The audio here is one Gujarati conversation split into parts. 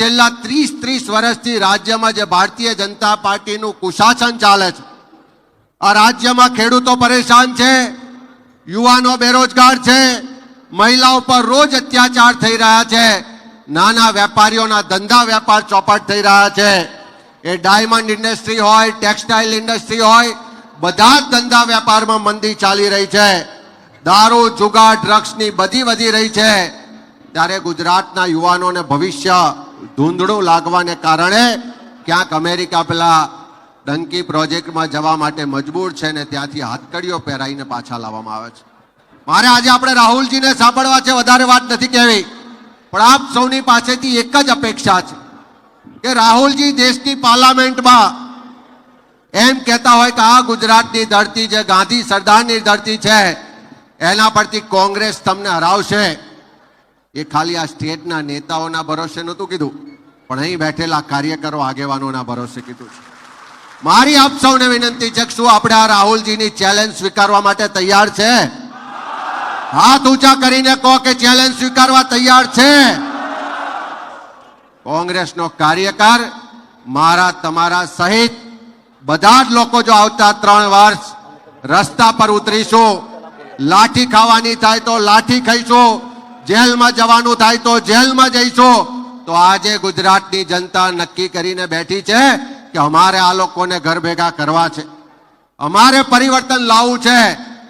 છેલ્લા ત્રીસ ત્રીસ વર્ષથી રાજ્યમાં જે ભારતીય જનતા પાર્ટીનું કુશાસન ચાલે છે, આ રાજ્યમાં ખેડૂતો પરેશાન છે, યુવાનો બેરોજગાર છે, મહિલાઓ પર રોજ અત્યાચાર થઈ રહ્યા છે, નાના વેપારીઓના ધંધા વેપાર ચોપટ થઈ રહ્યા છે, એ ડાયમંડ ઇન્ડસ્ટ્રી હોય, ટેક્સટાઇલ ઇન્ડસ્ટ્રી હોય, બધા જ ધંધા વેપારમાં મંદી ચાલી રહી છે, દારૂ, જુગાર, ડ્રગ્સની બધી વધી રહી છે, ત્યારે ગુજરાતના યુવાનોને ભવિષ્ય ધૂંધળું લાગવાને કારણે ક્યાંક અમેરિકા પેલા ડંકી પ્રોજેક્ટમાં જવા માટે મજબૂર છે ને ત્યાંથી હાથકડીઓ પહેરાઈને પાછા લાવવામાં આવે છે. મારે આજે આપણે રાહુલજીને સાંભળવા છે, વધારે વાત નથી કહેવી. પણ આપ સૌની પાસેથી એક જ અપેક્ષા છે કે રાહુલજી દેશની પાર્લામેન્ટમાં એમ કહેતા હોય કે આ ગુજરાતની ધરતી જે ગાંધી સરદારની ધરતી છે, એના પરથી કોંગ્રેસ તમને હરાવશે. એ ખાલી આ સ્ટેટના નેતાઓના ભરોસે નહોતું કીધું. પણ અહીં બેઠેલા કાર્યકરો આગેવાનોના ભરોસે કીધું છે. મારી આપ સૌને વિનંતી છે શું આપણે આ રાહુલજીની ચેલેન્જ સ્વીકારવા માટે તૈયાર છે? હાથ ઊંચા કરીને કહો કે ચેલેન્જ સ્વીકારવા તૈયાર છે. કોંગ્રેસનો કાર્યકર મારા તમારા સહિત બધા જ લોકો જો આવતા ત્રણ વર્ષ રસ્તા પર ઉતરીશું, લાઠી ખાવાની થાય તો લાઠી ખાઈશું જેલમાં જવાનું થાય તો જેલમાં જઈશું. તો આજે ગુજરાતની જનતા નક્કી કરીને બેઠી છે કે અમારે આ લોકોને ઘર ભેગા કરવા છે. અમારે પરિવર્તન લાવવું છે,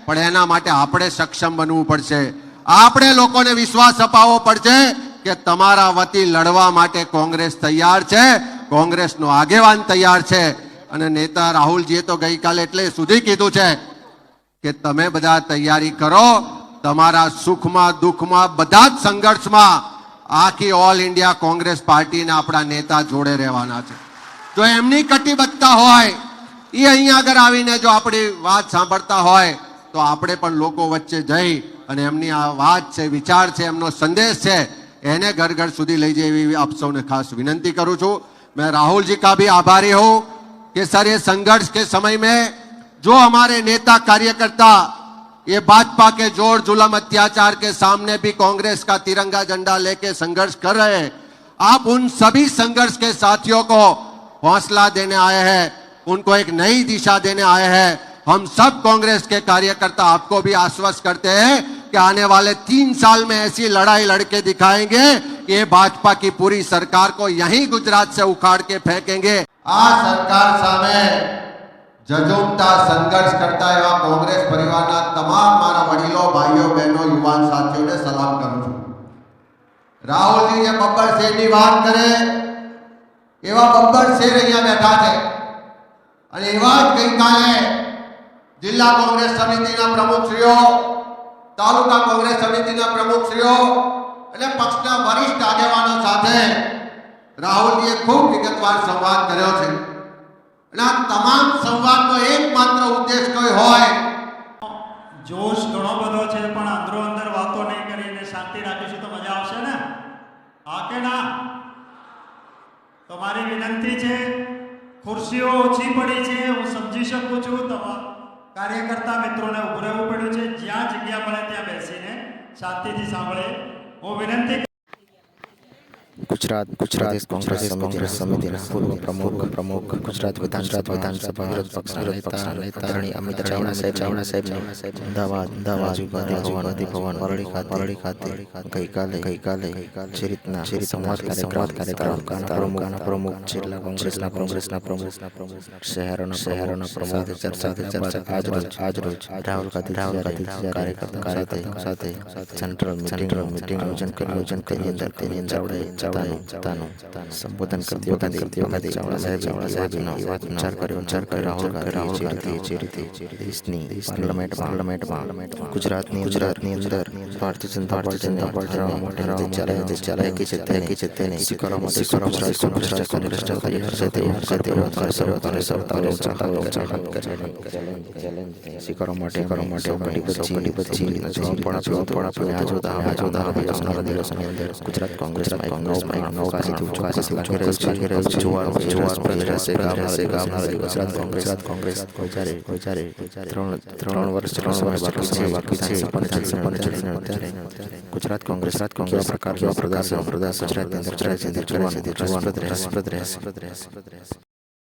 પણ એના માટે આપણે સક્ષમ બનવું પડશે. આપણે લોકોને વિશ્વાસ અપાવવો પડશે કે તમારા વતી લડવા માટે કોંગ્રેસ તૈયાર છે, કોંગ્રેસનો આગેવાન તૈયાર છે. અને નેતા રાહુલજીએ તો ગઈકાલે એટલે સુધી કીધું છે કે તમે બધા તૈયારી કરો તમારા સુખમાં દુઃખમાં બધા જ સંઘર્ષમાં આખી ઓલ ઇન્ડિયા કોંગ્રેસ પાર્ટીના આપણા નેતા જોડે રહેવાના છે જો એમની કટિબદ્ધતા હોય એ અહીંયા આગળ આવીને જો આપણી વાત સાંભળતા હોય તો આપણે પણ લોકો વચ્ચે જઈ અને એમની આ વાત છે વિચાર છે એમનો સંદેશ છે એને ઘર ઘર સુધી લઈ જઈ એવી આપ સૌને ખાસ વિનંતી કરું છું मैं राहुल जी का भी आभारी हूं कि सर ये संघर्ष के समय में जो हमारे नेता कार्यकर्ता ये भाजपा के ज़ोर जुलम अत्याचार के सामने भी कांग्रेस का तिरंगा झंडा लेके संघर्ष कर रहे हैं। आप उन सभी संघर्ष के साथियों को हौसला देने आए हैं, उनको एक नई दिशा देने आए हैं। हम सब कांग्रेस के कार्यकर्ता आपको भी आश्वस्त करते हैं कि आने वाले तीन साल में ऐसी लड़ाई लड़के दिखाएँगे कि ये भाजपा की पूरी सरकार को यही गुजरात से उखाड़ के फेंकेंगे। आज सरकार सामने જજુમતા સંઘર્ષ કરતા એવા કોંગ્રેસ પરિવારના તમામ મારા વડીલો, ભાઈઓ, બહેનો, યુવાન સાથીઓને સલામ કરું છું. રાહુલજી જે બબ્બર વાત કરે, એવા બબ્બર શેર અહીંયા બેઠા છે. અને એવા જ ગઈકાલે જિલ્લા કોંગ્રેસ સમિતિના પ્રમુખશ્રીઓ તાલુકા કોંગ્રેસ સમિતિના પ્રમુખશ્રીઓ અને પક્ષના વરિષ્ઠ આગેવાનો સાથે રાહુલજીએ ખૂબ વિગતવાર સંવાદ કર્યો છે. અને આ તમામ સંવાદનો એકમાત્ર ઉદ્દેશ કોઈ હોય? જોશ ઘણો બધો છે, પણ અંદરો અંદર વાતો નહીં કરીને શાંતિ રાખીશું તો મજા આવશે ને? હા કે ના? તો મારી વિનંતી છે, ખુરશીઓ ઓછી પડી છે, હું સમજી શકું છું, તમારા કાર્યકર્તા મિત્રોને ઉભું રહેવું પડ્યું છે, જ્યાં જગ્યા મળે ત્યાં બેસીને શાંતિથી સાંભળે. હું વિનંતી ગુજરાત ગુજરાત કોંગ્રેસ કોંગ્રેસ સમિતિના પૂર્વ પ્રમુખ પ્રમુખ ગુજરાત વિધાન ગુજરાત વિધાનસભા વિરોધ પક્ષના નેતા નેતા આદરણીય અમિત ચાવડા સાહેબ ચાવડા સાહેબ અમદાવાદ અમદાવાદ ગાંધી ભવન વરળી ખાતે વરળી ખાતે ગઈકાલે ગઈકાલે જે રીતના જે સંવાદ કાર્યક્રમ કાર્યક્રમ પ્રમુખના પ્રમુખ જિલ્લા કોંગ્રેસના કોંગ્રેસના પ્રમુખના પ્રમુખ શહેરોના શહેરોના પ્રમુખ ચર્ચા ચર્ચા આજ રોજ આજ રોજ રાહુલ ગાંધી રાહુલ ગાંધી કાર્યકર્તા સાથે સાથે સેન્ટ્રલ મિટિંગ મિટિંગ આયોજન કરી આયોજન કરી અંદર તેની અંદર ચાવડાએ પોતાનું પોતાનું સંબોધન કરતી વખતે કરતી વખતે ચાવડા સાહેબ ચાવડા સાહેબનો વાત વિચાર કર્યો વિચાર કર્યો રાહુલ ગાંધી રાહુલ ગાંધી જે રીતે દેશની પાર્લામેન્ટ પાર્લામેન્ટમાં ગુજરાતની ગુજરાતની અંદર ભારતીય જનતા પાર્ટીને પાર્ટીના મોટા ચાલે જે ચાલે કે છે તે કે છે તેને સ્વીકારવા માટે ગુજરાત કોંગ્રેસ કોંગ્રેસ તૈયાર છે તેવું છે તેવું કરે સર્વતારે સર્વતારે ચાહતો સ્વીકારવા માટે કરવા માટે ઘણી બધી જવાબ પણ આપ્યો પણ આપ્યો આ જોતા આ જોતા આવનારા દિવસોની અંદર ગુજરાત કોંગ્રેસમાં એક નવો નવ નવ ચોક્કસ લાગી રહ્યું છે લાગી રહ્યું છે જોવાનું જોવાનું પડી રહેશે ગામ રહેશે ગામ ગુજરાત કોંગ્રેસ કોંગ્રેસ ગોચારે ગોચારે ત્રણ ત્રણ વર્ષ ત્રણ સમય બાકી છે બાકી છે અત્યારે ગુજરાત કોંગ્રેસ ગુજરાત કોંગ્રેસ પ્રકાર પ્રદર્શન પ્રદર્શન ગુજરાતની અંદર ગુજરાતની અંદર જોવાનું રસપ્રદ રહેશે